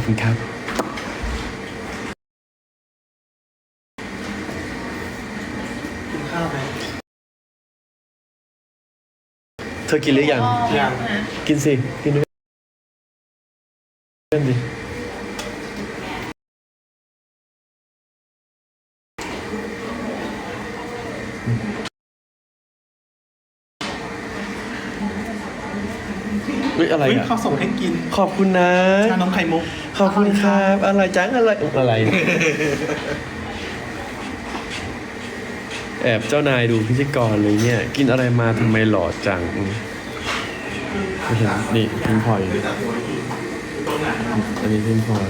อบคุณครับ กินข้าวไหมเธอกินหรือยัง ยัง กินสิ กินด้วยกันดิ ขอบคุณนะ ชานมไข่มุก ขอบคุณครับอะไรจังอะไรอะไรแอบเจ้านายดูพิธีกรเลยเนี่ย กินอะไรมาทำไมหล่อจังอืมไม่เห็นนี่พิงพลอยอันนี้พิงพลอย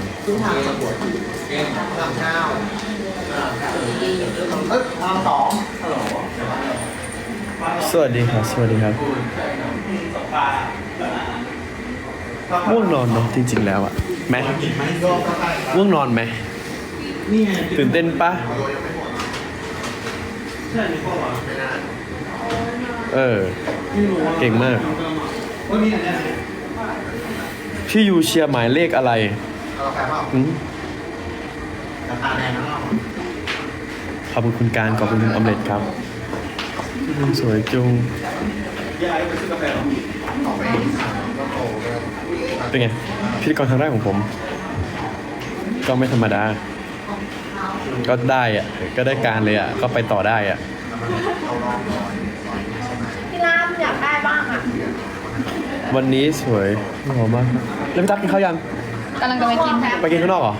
สวัสดีครับ สวัสดีครับ ง่วงนอนเนาะจริง ๆ แล้วอะแม่ง่วงนอนไหมนี่ไงตื่นเต้นปะใช่นี่พ่อวะเออไม่รู้ว่าเก่งมากว่านี่อันเนี้ยพี่ยูเชียร์หมายเลขอะไรหืมขอบคุณคุณการขอบคุณคุณออมเล็ตครับ สวยจุง ยายไปซื้อกาแฟเหรอเป็นไงพิธีกรครั้งแรกของผม ก็ไม่ธรรมดา ก็ได้อะก็ได้การเลยอะก็ไปต่อได้อะพี่รามอยากได้บ้างอะ วันนี้สวยหอมมากแล้วพี่ตั๊กกินข้าวยังกำลังจะไปกินค่ะไปกินข้างนอกเหรอ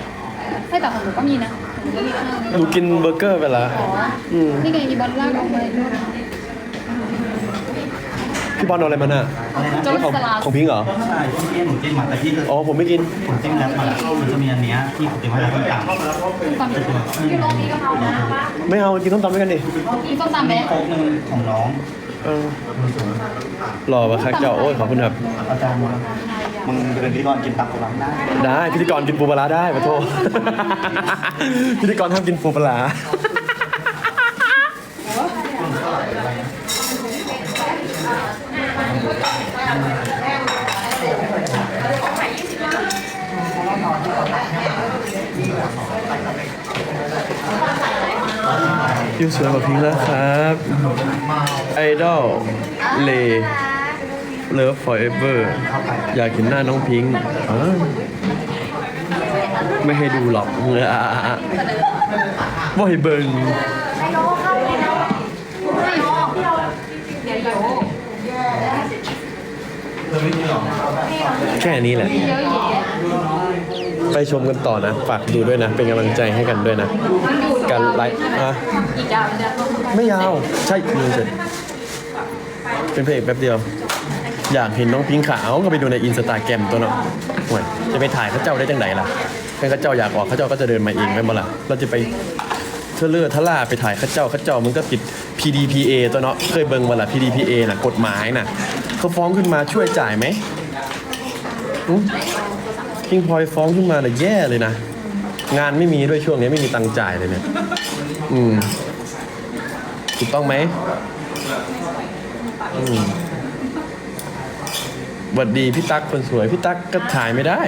ไม่แต่ของหนูก็มีนะหนูก็มีข้าวหนูกินเบอร์เกอร์ไปแล้วอ๋ออืมนี่ไงมีบอลลากออกมา พี่บอลเอาอะไรมาน่ะโจ๊กของสลัด ของพิงค์เหรอก็ใช่ที่เอ็นหนูจิ้มมาแต่ที่คืออ๋อผมไม่กิน ผมจิ้มแล้วมันมันจะมีอันเนี้ยที่ผมจิ้มไว้แล้วที่ต่างตำอยู่ตรงนี้ก็เอานะว่าไม่เอากินต้มตำด้วยกันดิมีส้มตำไหมโค้กหนึ่งของน้องเออหล่อปะครับเจ้าโอ้ยขอบคุณครับ อาจารย์มึงมึงเป็นพิธีกรกินตับกำลังได้ได้พิธีกรกินปูปลาร้าได้ปะโทพิธีกรห้ามกินปูปลาร้า ยูสวยกว่าพิงค์แล้วครับไอดอลเล Love Forever อยากเห็นหน้าน้องพิงค์ไม่ให้ดูหรอกเงอบ่ให้เบิงไม่รู้เข้าเลยนแค่นี้แหละ ไปชมกันต่อนะ ฝากดูด้วยนะ เป็นกำลังใจให้กันด้วยนะ การไลฟ์อะอีกยาวเนี่ยไม่ยาวใช่ดูเสร็จเป็นเพลงแป๊บเดียว อยากเห็นน้องพิงค์ขาวก็ไปดูในอินสตาแกรมตัวเนาะห่วยจะไปถ่ายเขาเจ้าได้จังไหนล่ะเป็นเขาเจ้าอยากออกเขาเจ้าก็จะเดินมาเองไม่มาล่ะเราจะไปเทเลอร์ทล่าไปถ่ายเขาเจ้าเขาเจ้ามันก็ติด PDPA ตัวเนาะเคยเบิ่งมาละ PDPA น่ะกฎหมายน่ะเขาฟ้องขึ้นมาช่วยจ่ายไหมพิงพลอยฟ้องขึ้นมาเลยแย่เลยนะ งานไม่มีด้วยช่วงนี้ไม่มีตังค์จ่ายเลยเนี่ย อืม ถูกต้องไหมอืมหวัดดีพี่ตั๊กคนสวย พี่ตั๊กก็ถ่ายไม่ได้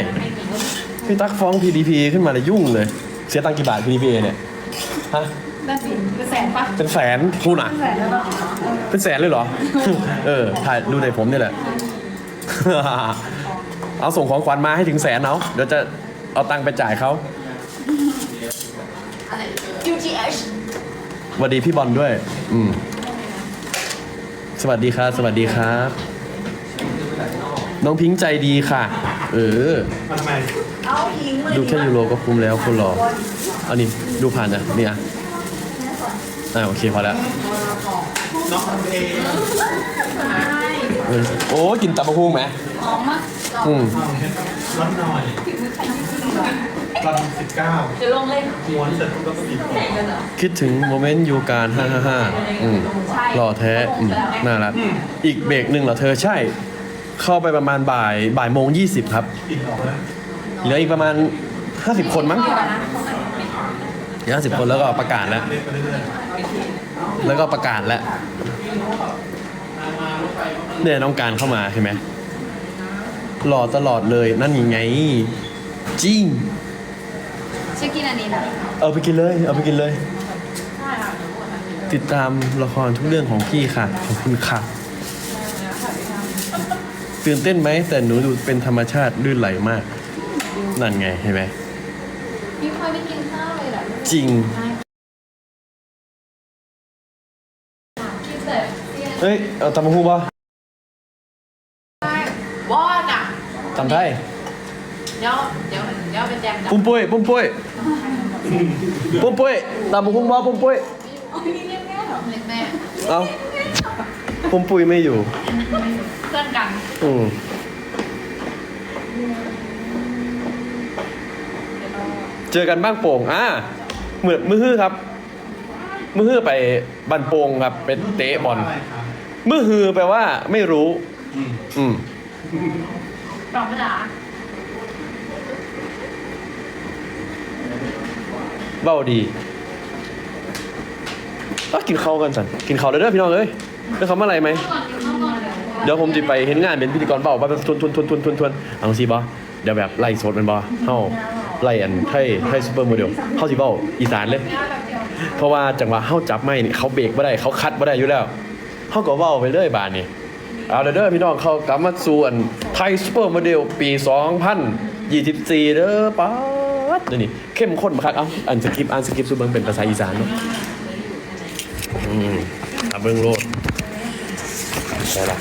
พี่ตั๊กฟ้อง PDP ขึ้นมาเลยยุ่งเลย เสียตังค์กี่บาท PDPA เนี่ย ฮะ นั่นสิเป็นแสนปะเป็นแสนพูดอะแสนแล้วเนาะเป็นแสนเลยเหรอ เออ ถ่ายดูในผมนี่แหละ เอาส่งของขวัญมาให้ถึงแสนเอาเดี๋ยวจะเอาตังค์ไปจ่ายเขา ยูจีเอช สวัสดีพี่บอลด้วย อืม สวัสดีครับ สวัสดีครับ น้องพิงค์ใจดีค่ะ เออมาทำไมเอาหิงมาดูแค่ยูโรก็คุ้มแล้วคนรอเอานี่ดูผ่านนะนี่อะอ่าโอเคพอแล้วน้องทำเองเออโอ้กินตับะฮุ่งไหมหอมมากอืมรับหน่อย รับสิบเก้าเดี๋ยวลงเลยม้วนเสร็จก็ต้องบีบคอคิดถึงโมเมนต์ยูการห้าห้าห้าอืมหล่อแท้อืมน่ารักอีกเบรกหนึ่งเหรอเธอใช่ เข้าไปประมาณบ่ายบ่ายโมงยี่สิบครับปิดออกแล้วเหลืออีกประมาณห้าสิบคนมั้งเหลือห้าสิบคนแล้วก็ประกาศแล้ว เล่นไปเรื่อยแล้วก็ประกาศแล้วเนี่ยน้องการเข้ามาใช่ไหมหล่อตลอดเลยนั่นยังไงจริง ฉันกินอันนี้นะเอาไปกินเลย เอาไปกินเลย ติดตามละครทุกเรื่องของพี่ค่ะ ขอบคุณค่ะ ตื่นเต้นไหม แต่หนูดูเป็นธรรมชาติลื่นไหลมาก นั่นไงเห็นไหมพี่พลอยไม่กินข้าวเลยเหรอจริง กินแต่เตี้ยเอ้ย เอาตำมะฮูป่ะวอดอะ ตำไทย เดี๋ยวเดี๋ยวเดี๋ยวไปแจมจับปุ้มปุ้ยปุ้มปุ้ยปุ้มปุ้ยตำมะฮูป่ะปุ้มปุ้ยเล็กแม่เอาปุ้มปุ้ยไม่อยู่ เพื่อนกันอืมเจอกันบ้างโป่งอ่าเหมือนมือฮื้อครับ มือฮื้อไปบันโป่งครับเป็นเตะบอลมือฮือแปลว่าไม่รู้ อืมตอบภาษา เบ้าดีก็กินข้าวกันสันกินข้าวเลยเด้อพี่น้องเอ้ยเรื่องคำว่าอะไรไหม เดี๋ยวผมจะไปเห็นงานเป็นพิธีกรเบาแบบทวนทวนทวนทวนทวนทวนเอาสิบอเดี๋ยวแบบไล่สดมันบอเฮาไล่อันให้ให้ซูเปอร์โมเดลเฮาสิเบาอีสานเลย เพราะว่าจังหวะเฮาจับไม่นี่เขาเบรกไม่ได้เขาคัดไม่ได้อยู่แล้วเฮาก็เว้าไปเรื่อยบานนี่เอาเด้อเด้อพี่น้องเขากลับมาสู่อันไทยซูเปอร์โมเดลปี 2024 เด้อป๊า ดเดี๋ยวนี่เข้มข้นมากครับเอ้าอันสคริปต์อันสคริปต์ซูเบิงเป็นภาษาอีสานเนาะอืมอะเบิ่งโลดใช่ละ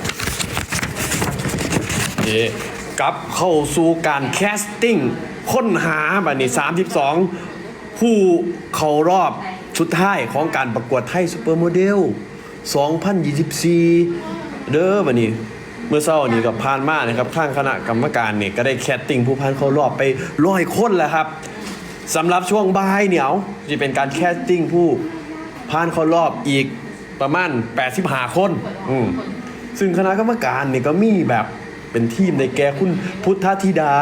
เย่กลับเข้าสู่การแคสติ้งค้นหาบัดนี้32 ผู้เข้ารอบสุดท้ายของการประกวดไทยซูเปอร์โมเดล2024 เด้อบัดนี้เมื่อเช้านี้กับพานมานะครับทางคณะกรรมการเนี่ยก็ได้แคสติ้งผู้พันเข้ารอบไปร้อยคนแล้วครับสำหรับช่วงบ่ายเหนียวจะเป็นการแคสติ้งผู้ผ่านเข้ารอบอีกประมาณ85คนอืมซึ่งคณะกรรมการเนี่ยก็มีแบบเป็นทีมในแก่คุณพุทธธิดา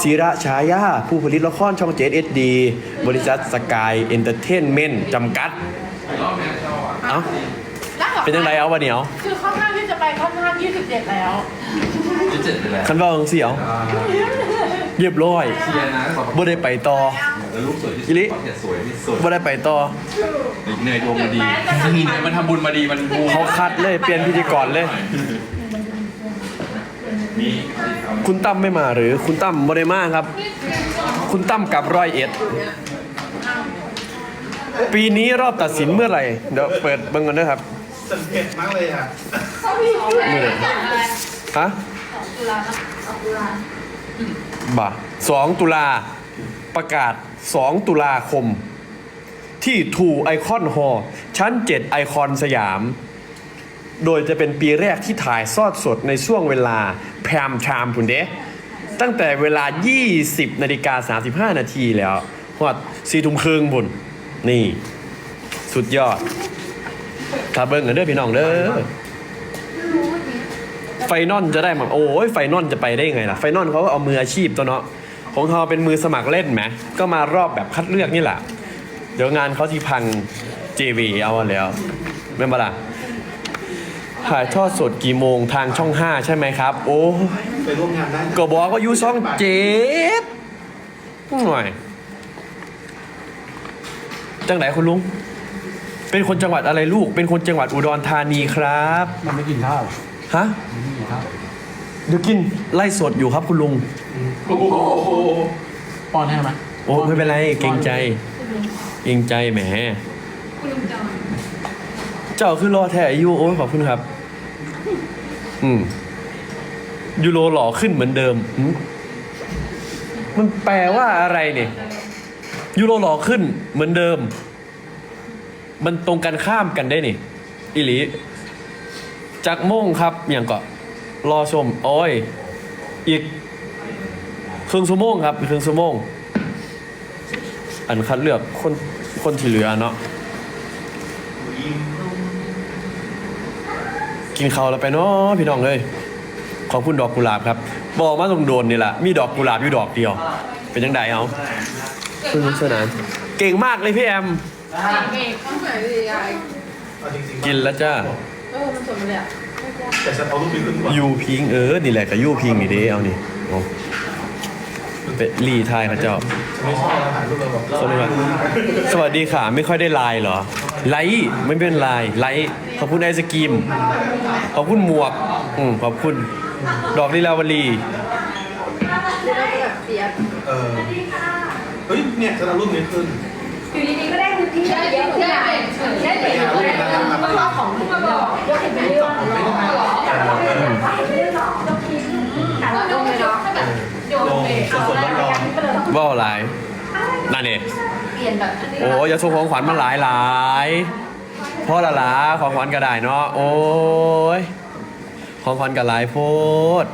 ศิระฉายา ผู้ผลิตละครช่องเจเอสดีบริษัทสกายเอนเตอร์เทนเมนต์จำกัด เอ้า เป็นยังไงเอาวะเหนียว คือค่อนข้างที่ จะไปค่อนข้าง27แล้วยี่สิบเจ็ดไปแล้วคันว่าเสียวเรียบร้อยเชียร์นะบอกบ่ได้ไปต่อ แล้วลูกสวยที่อิลิสุดเขียนสวยที่สุดบ่ได้ไปต่อเนยดวงมาดีเนยมันทำบุญมาดีมันบูเขาคัดเลยเปลี่ยนพิธีกรเลยคุณตั้มไม่มาหรือคุณตั้มบ่ได้มาครับ คุณตั้มกลับร้อยเอ็ด ปีนี้รอบตัดสินเมื่อไหร่ เดี๋ยวเปิดเบิ่งกันนะครับ สังเกตมากเลยอะเมื่อไหร่ฮะบ่าสองตุลาประกาศสองตุลาคม ที่ทูไอคอนฮอชั้น 7 ไอคอนสยาม โดยจะเป็นปีแรกที่ถ่ายซอดสดในช่วงเวลาแพมชามคุณเด้ตั้งแต่เวลา 20นาฬิกา35 นาทีแล้วหอดสี่ทุ่มครึ่งบุญนี่ สุดยอด ถ้าเบิ้งกันเด้อพี่น้องเด้อไฟนอลจะได้มาโอ้ยไฟนอลจะไปได้ไงล่ะไฟนอลเขาก็เอามืออาชีพตัวเนาะของเขาเป็นมือสมัครเล่นไหมก็มารอบแบบคัดเลือกนี่แหละเดี๋ยวงานเขาที่พัง JV เอาแล้วไม่มาล่ะถ่ายทอดสดกี่โมงทางช่อง 5 ใช่ไหมครับ โอ้ยไปร่วมงานได้ก็บอกว่าอยู่ช่องเจ็ดหน่อย จังไหนคุณลุง เป็นคนจังหวัดอะไรลูก เป็นคนจังหวัดอุดรธานีครับมันไม่กินข้าวฮะเดี๋ยวกินไล่สดอยู่ครับคุณลุงป้อนให้ไหมโอ้ไม่เป็นไรเกรงใจ เกรงใจแหมคุณลุงจอนเจ้าคือรอแท้อายุโอ้ยขอบคุณครับ อืมยูโรหล่อขึ้นเหมือนเดิมหืมมันแปลว่าอะไรเนี่ยยูโรหล่อขึ้นเหมือนเดิม มันตรงกันข้ามกันได้นี่อิหลีจากโม่งครับอย่างก็รอชม โอ้ย อีกครึ่งชั่วโมงครับอีกครึ่งชั่วโมง อันคัดเลือกคนคนที่เหลือเนาะกินข้าวแล้วไปเนาะพี่น้องเลยขอบคุณดอกกุหลาบครับ บอกมาตรงโดนนี่แหละมีดอกกุหลาบอยู่ดอกเดียว เป็นยังไงเอาสนุกสนานเก่งมากเลยพี่แอม เอาจริงๆกินแล้วจ้าแต่ฉันเอารูปนี้ขึ้นก่อนยูพิงเออ นี่แหละกับยูพิงนี่เด้เอานี่เอาไปรีทายเขาเจ้าเขาเรียกว่าสวัสดีค่ะ ไม่ค่อยได้ไลน์เหรอ ไลค์ไม่เป็นไลน์ไลค์ขอบคุณไอศกรีม ขอบคุณหมวก อืมขอบคุณ ดอกลิลาวลีเออเฮ้ยเนี่ยจะเอารูปนี้ขึ้น อยู่ดีๆก็ได้ที่ได้เยอะที่ไหนได้เด็กเลยต้องรอของถึงมาบอกยกเห็นเป็นเรื่องหรอแต่เราไม่ได้แต่เราต้องเลยเนาะโยนไปสดๆร้อนว่าวหลายนั่นเองเปลี่ยนแบบโอ้อย่าส่งของขวัญมาหลายหลายพ่อละหลาของขวัญก็ได้เนาะโอ้ยของขวัญก็หลายโพด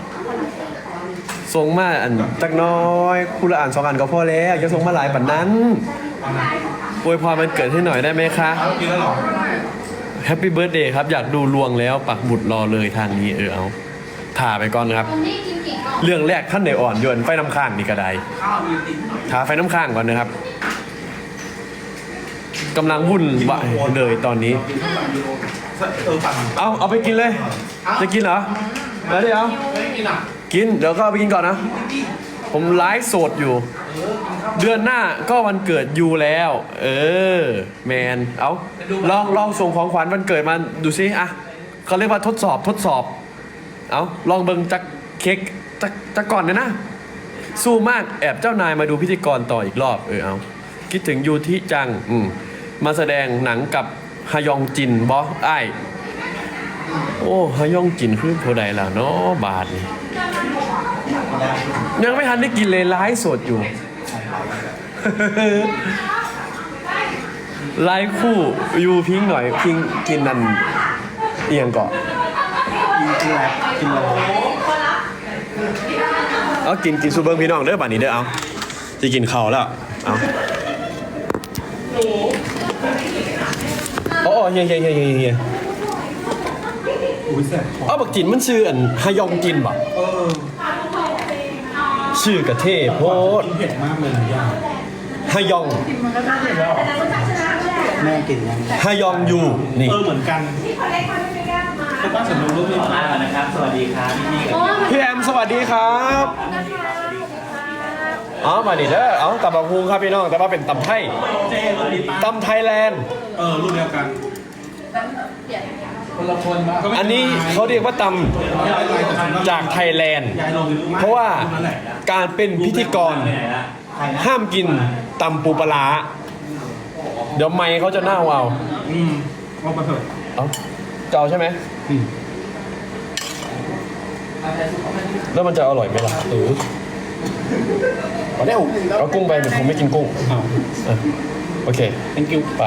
ส่งมาอันจักหน้อยคุณละอ่านสองอันก็พอแล้วอย่าส่งมาหลายปันนั้น อวยพรมันเกิดให้หน่อยได้ไหมคะๆเอากินแล้วเหรอแฮปปี้เบิร์ดเดย์ครับ อยากดูลวงแล้วปักบุตรรอเลยทางนี้เออเอาถ่าไปก่อนนะครับคนที่กินกี่กล่องเรื่องแรกท่านในอ่อนโยนไฟน้ำข้างนี่ก็ได้ถ่าไฟน้ำข้างก่อนนะครับกำลังวุ่นวายเลยตอนนี้ เออปั่นเอาเอาไปกินเลย จะกินเหรอแล้วเดี๋ยวไม่กินอะกินเดี๋ยวก็เอาไปกินก่อนนะ ผมไลฟ์สดอยู่ เดือนหน้าก็วันเกิดยูแล้ว เออ แมน เอาลองลองส่งของขวัญวันเกิดมาดูซิอะเขาเรียกว่าทดสอบทดสอบ เอาลองเบิ่งจักเค้กจักจักก่อนนะนะ สู้มากแอบเจ้านายมาดูพิธีกรต่ออีกรอบ เออเอาคิดถึงยูทิจังอืมมาแสดงหนังกับฮยองจินบอไอโอ้ฮยองจินคือผู้ใดล่ะเนาะบาทนี่ ยังไม่ทันได้กินเลยไลฟ์สดอยู่ ไลฟ์คู่ยูพิงหน่อยพิงกินนั่นเอียงเกาะกินแล้วกินแล้วเอากินกินซูเบิร์พี่น้องเด้อบัดนี้เด้อเอาจะกินข้าวแล้วเอาอ๋อเฮียเฮียเฮียเฮียเฮียอุ้ยแซ่บเอาบักจินมันชื่ออันฮยองจินบ่เออ ชื่อกระเทพโพดกินเผ็ดมากเลยนะย่าฮยองแม่กินยังฮยองยูนี่ เออเหมือนกันแต่ป้าฉันดูรูปนี้มาแล้วนะครับ สวัสดีครับพี่ๆกับพี่แอมสวัสดีครับอ๋อมาดิเด้อเอาตับบะพุงครับพี่น้อง แต่ว่าเป็นตำไทยเจรูปนี้ป้าตำไทยแลนด์ เออรูปเดียวกัน คนละคนบ้าอันนี้เขาเรียกว่าตำจากไทยแลนด์ยายลงในรูปเพราะว่านั่นแหละการเป็นพิธีกรห้ามกินตำปูปลาร้าเดี๋ยวไม้เขาจะเน่าเอาอืมเอาไปเถอะเอาจะเอาใช่ไหมอืมแล้วมันจะอร่อยไหมล่ะเออเอาได้เอากุ้งไปแต่ผมไม่กินกุ้งเอาอะโอเค thank you ไป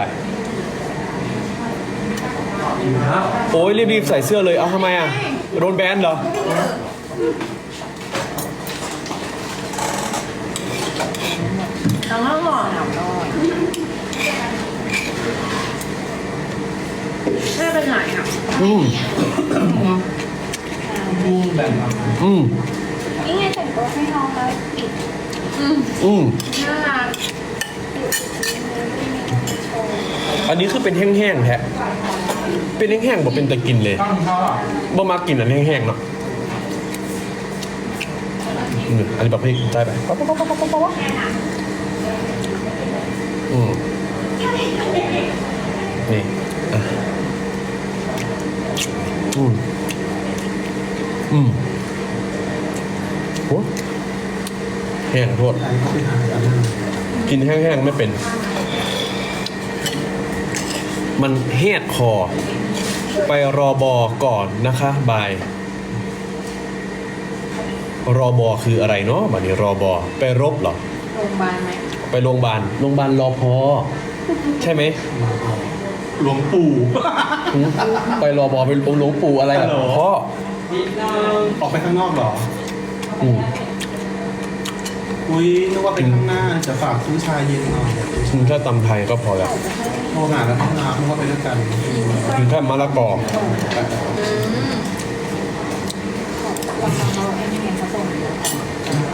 โอ้ยรีบๆใส่เสื้อเลย เอาทำไมอะ โดนแบนเหรอต้องรอหนาวน้อยแม่ไปไหนอะอืมดูแบบนั้นอืม นี่ไงแต่งตัวให้น้องแล้วปิดอืม น่ารักอันนี้คือเป็นแห้งๆแท้ เป็นแห้งๆบอกเป็นตะกินเลยตั้งข้าวอะบ่มากินอันแห้งๆเนาะอันนี้แบบพี่ใช่ไปป๊อปป๊อปป๊อปป๊อปป๊อปอืมนี่อะอืมอืมโหแห้งโทษกินแห้งๆไม่เป็น มันแหดคอ ไปรอบอก่อนนะคะบายรอบอคืออะไรเนาะบัดนี้รอบอไปรบเหรอโรงพยาบาลไหมไปโรงพยาบาลโรงพยาบาลรอพอใช่ไหมหลวงปู่หืมไปรอบอไปหลวงปู่อะไรล่ะฮัลโหลพ่อออกไปข้างนอกเหรออืมอุ้ยนึกว่าเป็นข้างหน้าจะฝากซื้อชาเย็นหน่อยกินแค่ตำไทยก็พอแล้ว โทรหาแล้วห้องน้ำนึกว่าไปด้วยกันกินแค่มะละกอ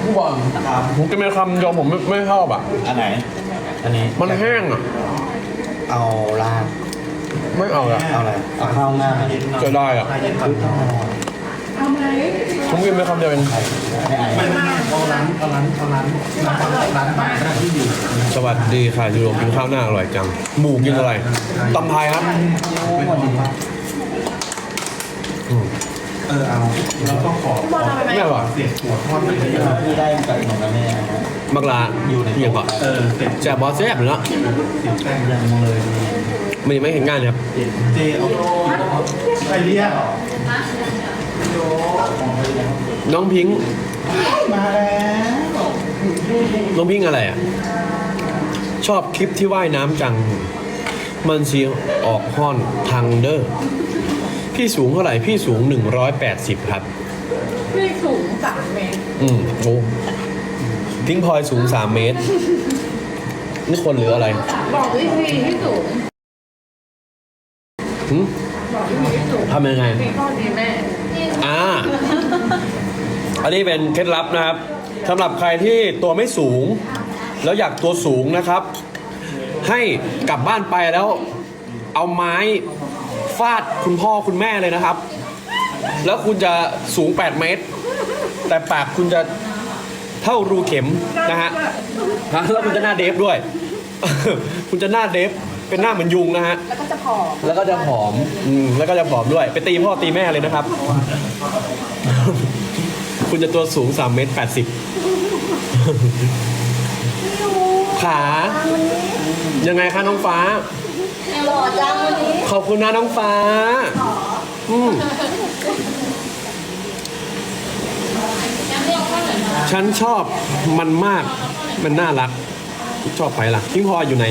ผู้บอลครับผมกินเป็นคำยอมผมไม่ไม่ชอบอะ อันไหน อันนี้ มันแห้งอะ เอาลาดไม่เอาละเอาอะไรเอาข้าวหน้าจะได้อะชาเย็ นก่อนนอนทผมกินไปคำเดียวเองไม่ไม่ไม่เอาร้านเอาร้านเอาร้านร้านร้านบาร์ก็ได้ที่อยู่สวัสดีค่ะยูโรกินข้าวหน้าอร่อยจัง หมูกินอะไรตำไทยครับไม่ต้องอืมเออเอาแล้วก็ขอขอไม่อร่อยเสียบหัวทอดไปเลยนะที่ได้จากของแม่นะมักลาอยู่ในเพียงก่อนเออเสียบแซ่บบอสแซ่บเลยเนาะเสียบแป้งยังเลยมันยังไม่เห็นงานเลยครับเจเอาใครเรียก น้องพิงค์มาแล้วน้องพิงค์อะไรอะ ชอบคลิปที่ว่ายน้ำจัง มันเสียออกห้อนทางเดอร์ พี่สูงเท่าไหร่ พี่สูง 180 ครับพี่สูงสามเมตรอืมโอ้พิงค์พลอยสูง 3 เมตร นี่คนหรืออะไรบอกวิธีที่สูงหึบอกวิธีที่สูงทำยังไง มีข้อดีแม่ อ่า อันนี้เป็นเคล็ดลับนะครับสำหรับใครที่ตัวไม่สูง แล้วอยากตัวสูงนะครับ ให้กลับบ้านไปแล้ว เอาไม้ฟาดคุณพ่อคุณแม่เลยนะครับ แล้วคุณจะสูง 8 เมตร แต่ปากคุณจะเท่ารูเข็มนะฮะฮะแล้วคุณจะหน้าเดฟด้วย คุณจะหน้าเดฟ เป็นหน้าเหมือนยุงนะฮะ แล้วก็จะพอแล้วก็จะผอมอืมแล้วก็จะผอมด้วย ไปตีพ่อตีแม่เลยนะครับ คุณจะตัวสูง3เมตร80 ขา ยังไงคะน้องฟ้า หล่อจังวันนี้ขอบคุณนะน้องฟ้า อืมฉันชอบมันมาก มันน่ารัก ชอบไปล่ะ พิงพลอยอยู่ไหน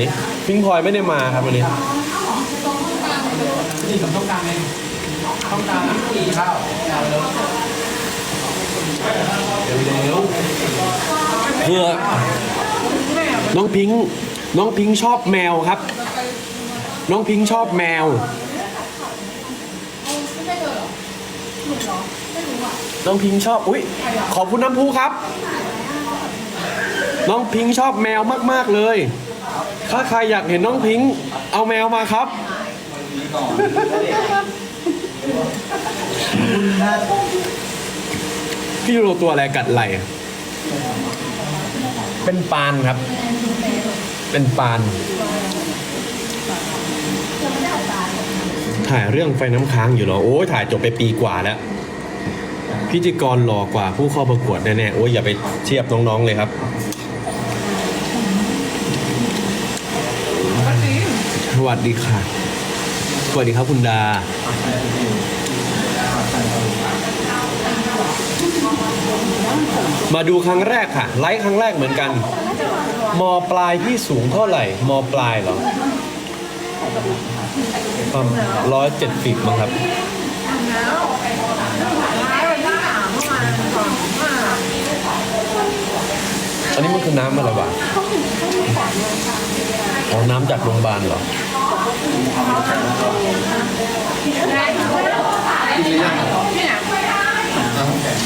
พิงพลอยไม่ได้มาครับวันนี้เพื่อน้องพิงค์น้องพิงค์ชอบแมวครับ น้องพิงค์ชอบแมว น้องพิงค์ชอบ อุ้ยขอบคุณน้ำพุครับ น้องพิงค์ชอบแมวมากๆเลย ถ้าใครอยากเห็นน้องพิงค์เอาแมวมาครับ พี่ยูโรตัวอะไรกัดไหล่อะเป็นปานครับ เป็นปาน ถ่ายเรื่องไฟน้ำค้างอยู่เหรอ โอ้ยถ่ายจบไปปีกว่าแล้ว พิธีกรหล่อกว่าผู้เข้าประกวดแน่ๆ โอ้ยอย่าไปเทียบน้องๆเลยครับ วัสดีค่ะ สวัสดีครับคุณดา มาดูครั้งแรกค่ะ ไลฟ์ครั้งแรกเหมือนกัน มปลายพี่สูงเท่าไหร่ มปลายเหรอประมาณร้อยเจ็ดสิบมั้งครับอันนี้มันคือน้ำอะไรวะอ๋อ น้ำจากโรงพยาบาลเหรอ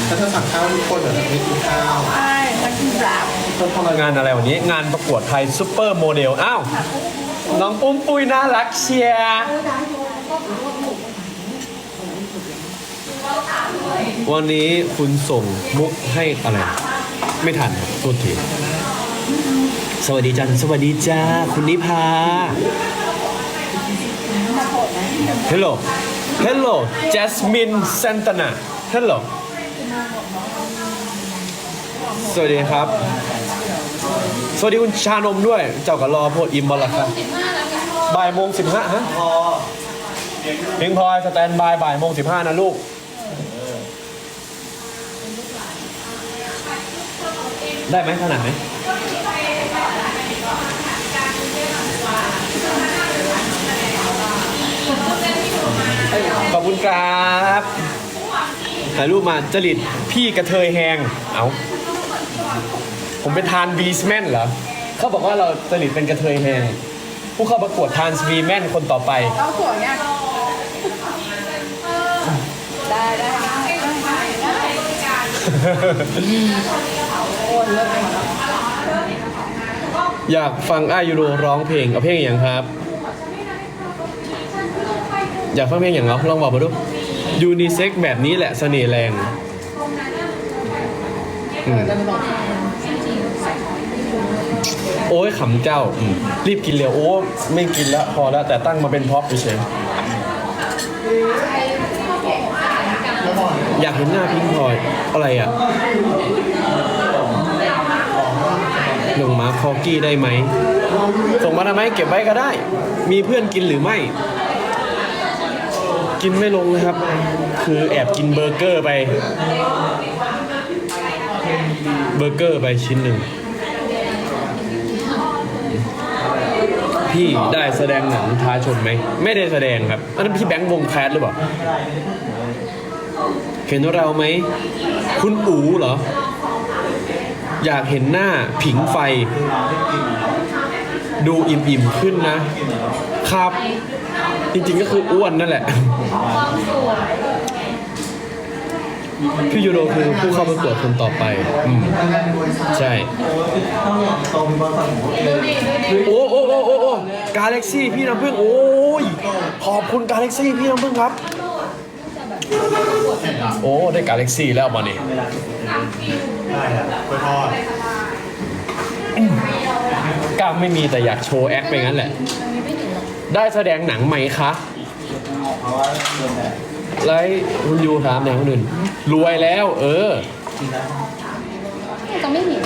ถ้าเธอสั่งข้าวทุกคนเดี๋ยวจะไม่กินข้าวใช่จะกินปลางานอะไรวันนี้ งานประกวดไทยซูเปอร์โมเดล อ้าว น้องปุ้มปุ้ยน่ารักเชียร์วันนี้คุณส่งมุกให้อะไร ไม่ทันโทษทีสวัสดีจ้าสวัสดีจ้า คุณนิพา Hello Hello Jasmine Santana Hello สวัสดีครับ สวัสดีคุณชานมด้วย เจ้ากับรอโพดอิมบอลละครับบ่ายโมงสิบห้าฮะพอพิงพลอยสแตนบายบ่ายโมงสิบห้านะลูกได้ไหมขนาดไหม ขอบคุณครับถ่ายรูปมาจริตพี่กระเทยแหงเอาผมเป็นทานบีสแมนเหรอเขาบอกว่าเราจริตเป็นกระเทยแหงผู้เข้าประกวดทานบีแมนคนต่อไปเราสวยอะได้ได้ได้อยากฟังอายูโรร้องเพลงเอาเพลงอย่างครับ อยากฟังเพลงอย่างเหรอลองบอกมาดูยูนิเซ็กแบบนี้แหละเสน่ห์แรงอืมโอ้ยขำเจ้าอืมรีบกินเร็วโอ้ไม่กินแล้วพอแล้วแต่ตั้งมาเป็นพ็อปเฉยๆอยากเห็นหน้าพิงพลอยอะไรอะหนุ่มหมาคอกี้ได้ไหม ส่งมาทำไมเก็บไว้ก็ได้ มีเพื่อนกินหรือไม่ กินไม่ลงนะครับ คือแอบกินเบอร์เกอร์ไป เบอร์เกอร์ไปชิ้นหนึ่ง พี่ได้แสดงหนังท้าชนไหม ไม่ได้แสดงครับ อันนั้นพี่แบงค์วงแคสหรือเปล่าเห็นเราไหม คุณอู๋เหรอ อยากเห็นหน้าผิงไฟ ดูอิ่มๆขึ้นนะ ครับ จริงๆก็คืออ้วนนั่นแหละ พี่ยูโรคือผู้เข้าประกวดคนต่อไปอืมใช่ โอ้โอ้โอ้โอ้โอ้กาแล็กซี่พี่น้ำพึ่งโอ้ย ขอบคุณกาแล็กซี่พี่น้ำพึ่งครับ โอ้ได้กาแล็กซี่แล้วมานี่ได้อะไปทอด กล้ามไม่มีแต่อยากโชว์แอคไปงั้นแหละ ได้แสดงหนังไหมคะไลฟ์คุณยูถามแนวคนอื่นรวยแล้ว เออจะไม่ห็น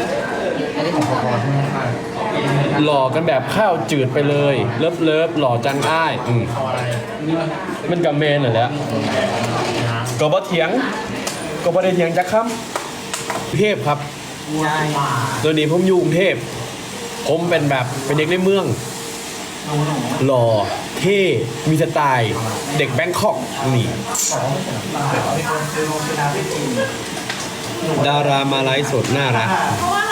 หล่อกันแบบข้าวจืดไปเลย เลิฟเลิฟหล่อจังอ้ายอืมมันกับเมนน่ะแหละก็บ่เถียง ก็บ่ได้เถียงจักคำเทพครับตอนนี้ผมอยู่กรุงเทพ ผมเป็นแบบเป็นเด็กในเมือง หล่อเท่มีสไตล์เด็กแบงคอกนี่ดารามาไลฟ์สดน่ารัก เพราะว่า